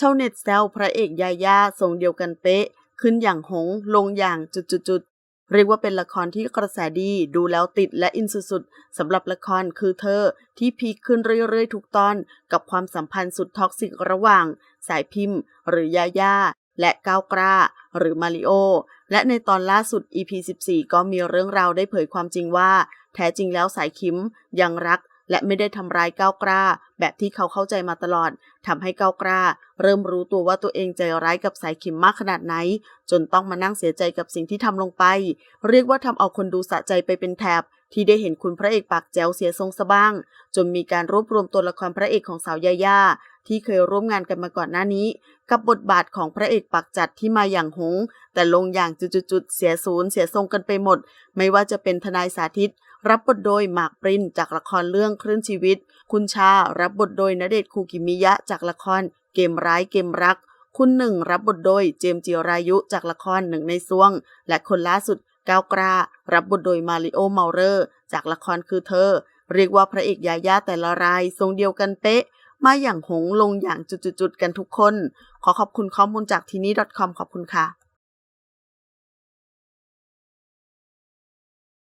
ชาวเน็ตแซวพระเอกยาย่าทรงเดียวกันเป๊ะ ขึ้นอย่างหงลงอย่างจุดๆๆเรียกว่าเป็นละครที่กระแสดีดูแล้วติดและอินสุดๆสำหรับละครคือเธอที่พีคขึ้นเรื่อยๆทุกตอน กับความสัมพันธ์สุดท็อกซิกระหว่าง สายพิมพ์ หรือยาย่าและก้าวกล้า หรือมาริโอ และในตอนล่าสุด EP 14 ก็มีเรื่องราวได้เผยความจริงว่า แท้จริงแล้วสายคิมยังรัก และไม่ได้ทำร้ายก้าวกล้า แบบที่เขาเข้าใจมาตลอดทำให้ก้าวกล้า เริ่มรู้ตัวว่าตัวเองใจร้ายกับสายขิมมากขนาดไหน จนต้องมานั่งเสียใจกับสิ่งที่ทำลงไป เรียกว่าทำเอาคนดูสะใจไปเป็นแถบ ที่ได้เห็นคุณพระเอกปากแจ๋วเสียทรงสะบ้าง จนมีการรวบรวมตัวละครพระเอกของสาวยาย่าที่เคยร่วมงานกันมาก่อนหน้านี้ กับบทบาทของพระเอกปากจัดที่มาอย่างหง แต่ลงอย่างจุดๆเสียศูนย์เสียทรงกันไปหมด ไม่ว่าจะเป็นทนายสาธิต รับบทโดยหมากปรินจากละครเรื่องคลื่นชีวิต คุณชารับบทโดยณเดชคูกิมิยะจากละคร เกมร้ายเกมรัก คุณหนึ่งรับบทโดยเจมจิรายุจากละครหนึ่งในซ่วง และคนล่าสุด ก้าวกล้า รับบทโดยมาริโอเมาเรอร์จากละครคือเธอ เรียกว่าพระเอกยาย่าแต่ละรายทรงเดียวกันเป๊ะ มาอย่างหงลงอย่างจุดๆกันทุกคน ขอขอบคุณข้อมูลจากทีนี้ .com ขอบคุณค่ะ